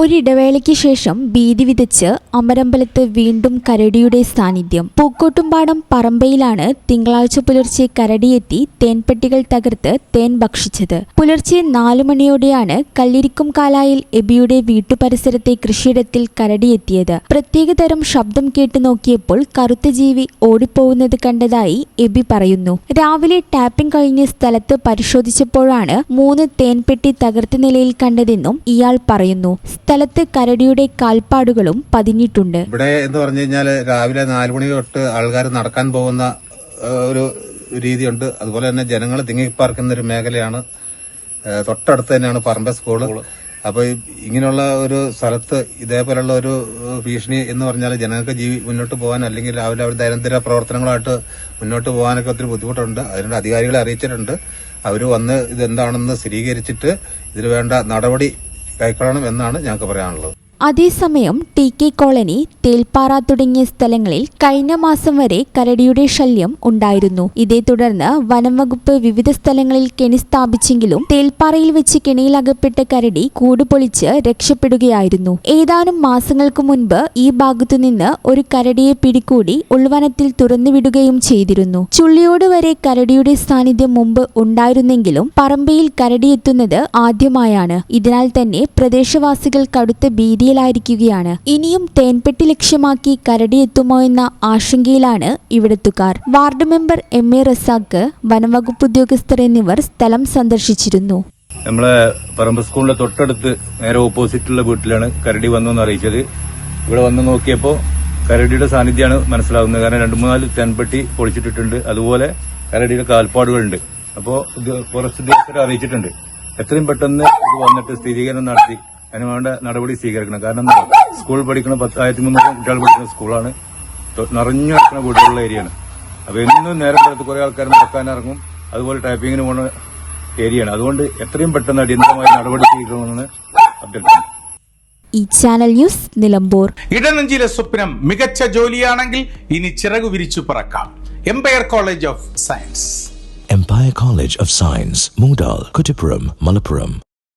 ഒരിടവേളയ്ക്ക് ശേഷം ഭീതി വിതച്ച് അമരമ്പലത്ത് വീണ്ടും കരടിയുടെ സാന്നിധ്യം. പൂക്കോട്ടുംപാടം പറമ്പയിലാണ് തിങ്കളാഴ്ച പുലർച്ചെ കരടിയെത്തി തേൻപെട്ടികൾ തകർത്ത് തേൻ ഭക്ഷിച്ചത്. പുലർച്ചെ നാലു മണിയോടെയാണ് കല്ലിരിക്കും കാലായിൽ എബിയുടെ വീട്ടുപരിസരത്തെ കൃഷിയിടത്തിൽ കരടിയെത്തിയത്. പ്രത്യേകതരം ശബ്ദം കേട്ടു നോക്കിയപ്പോൾ കറുത്ത ജീവി ഓടിപ്പോകുന്നത് കണ്ടതായി എബി പറയുന്നു. രാവിലെ ടാപ്പിംഗ് കഴിഞ്ഞ സ്ഥലത്ത് പരിശോധിച്ചപ്പോഴാണ് മൂന്ന് തേൻപെട്ടി തകർത്ത നിലയിൽ കണ്ടതെന്നും ഇയാൾ പറയുന്നു. സ്ഥലത്ത് കരടിയുടെ കാൽപ്പാടുകളും പതിഞ്ഞിട്ടുണ്ട്. ഇവിടെ എന്ന് പറഞ്ഞു കഴിഞ്ഞാൽ രാവിലെ നാലു മണി തൊട്ട് ആൾക്കാർ നടക്കാൻ പോകുന്ന ഒരു രീതിയുണ്ട്. അതുപോലെ തന്നെ ജനങ്ങൾ തിങ്ങിപ്പാർക്കുന്ന ഒരു മേഖലയാണ്. തൊട്ടടുത്ത് തന്നെയാണ് പറമ്പ സ്കൂൾ. അപ്പോൾ ഇങ്ങനെയുള്ള ഒരു സ്ഥലത്ത് ഇതേപോലുള്ള ഒരു ഭീഷണി എന്ന് പറഞ്ഞാൽ ജനങ്ങൾക്ക് ജീവി മുന്നോട്ട് പോകാൻ അല്ലെങ്കിൽ രാവിലെ അവർ ദൈനംദിന പ്രവർത്തനങ്ങളായിട്ട് മുന്നോട്ട് പോകാനൊക്കെ ഒത്തിരി ബുദ്ധിമുട്ടുണ്ട്. അതിനുള്ള അധികാരികളെ അറിയിച്ചിട്ടുണ്ട്. അവർ വന്ന് ഇതെന്താണെന്ന് സ്ഥിരീകരിച്ചിട്ട് ഇതിന് വേണ്ട നടപടി കൈക്കൊള്ളണം എന്നാണ് ഞങ്ങൾക്ക് പറയാനുള്ളത്. അതേസമയം ടി കെ കോളനി തേൽപ്പാറ തുടങ്ങിയ സ്ഥലങ്ങളിൽ കഴിഞ്ഞ മാസം വരെ കരടിയുടെ ശല്യം ഉണ്ടായിരുന്നു. ഇതേ തുടർന്ന് വനം വകുപ്പ് വിവിധ സ്ഥലങ്ങളിൽ കെണി സ്ഥാപിച്ചെങ്കിലും തേൽപ്പാറയിൽ വെച്ച് കെണിയിലകപ്പെട്ട കരടി കൂടുപൊളിച്ച് രക്ഷപ്പെടുകയായിരുന്നു. ഏതാനും മാസങ്ങൾക്ക് മുൻപ് ഈ ഭാഗത്തുനിന്ന് ഒരു കരടിയെ പിടികൂടി ഉൾവനത്തിൽ തുറന്നുവിടുകയും ചെയ്തിരുന്നു. ചുള്ളിയോട് വരെ കരടിയുടെ സാന്നിധ്യം മുമ്പ് ഉണ്ടായിരുന്നെങ്കിലും പറമ്പയിൽ കരടിയെത്തുന്നത് ആദ്യമായാണ്. ഇതിനാൽ തന്നെ പ്രദേശവാസികൾ കടുത്ത ഭീതിയിലായിരിക്കുകയാണ് ഇനിയും തേൻപെട്ടി ലക്ഷ്യമാക്കി കരടി എത്തുമോ എന്ന ആശങ്കയിലാണ് ഇവിടത്തുകാർ. Ward member M A Razak വനംവകുപ്പ് ഉദ്യോഗസ്ഥർ എന്നിവർ സ്ഥലം സന്ദർശിച്ചിരുന്നു. നമ്മളെ പറമ്പ് സ്കൂളിന്റെ തൊട്ടടുത്ത് നേരെ ഓപ്പോസിറ്റുള്ള വീട്ടിലാണ് കരടി വന്നെന്ന് അറിയിച്ചത്. ഇവിടെ വന്ന് നോക്കിയപ്പോൾ കരടിയുടെ സാന്നിധ്യമാണ് മനസ്സിലാവുന്നത്. കാരണം രണ്ട് മൂന്നാൽ തെൻപെട്ടി പൊളിച്ചിട്ടിട്ടുണ്ട്. അതുപോലെ കരടിയുടെ കാൽപ്പാടുകളുണ്ട്. അപ്പോൾ ഫോറസ്റ്റ് ഉദ്യോഗസ്ഥരെ അറിയിച്ചിട്ടുണ്ട്. എത്രയും പെട്ടെന്ന് ഇത് വന്നിട്ട് സ്ഥിരീകരണം നടത്തി. അതിന് വേണ്ട നടപടി സ്വീകരിക്കണം. കാരണം സ്കൂൾ പഠിക്കുന്ന പത്തായിരത്തി മുന്നൂറ് കുട്ടികൾ പഠിക്കുന്ന സ്കൂളാണ്. നിറഞ്ഞു കിടക്കുന്ന വീടുകളുള്ള ഏരിയയാണ്. അപ്പൊ എന്നും നേരം പുറത്ത് കുറെ ആൾക്കാർ നടക്കാനിറങ്ങും. അതുപോലെ ടൈപ്പിങ്ങിന് പോണ ഏരിയയാണ്. അതുകൊണ്ട് എത്രയും പെട്ടെന്ന് അടിയന്തരമായി നടപടി സ്വീകരിക്കണമെന്ന് അഭ്യർത്ഥിക്കുന്നു. ഈ ചാനൽ ന്യൂസ് നിലമ്പൂർ. ഇടനഞ്ചിലെ സ്വപ്നം മികച്ച ജോലിയാണെങ്കിൽ ഇനി ചിറകു വിരിച്ചു പറക്കാം. Empire college of science Empire college of science Moodal Kuttippuram Malappuram.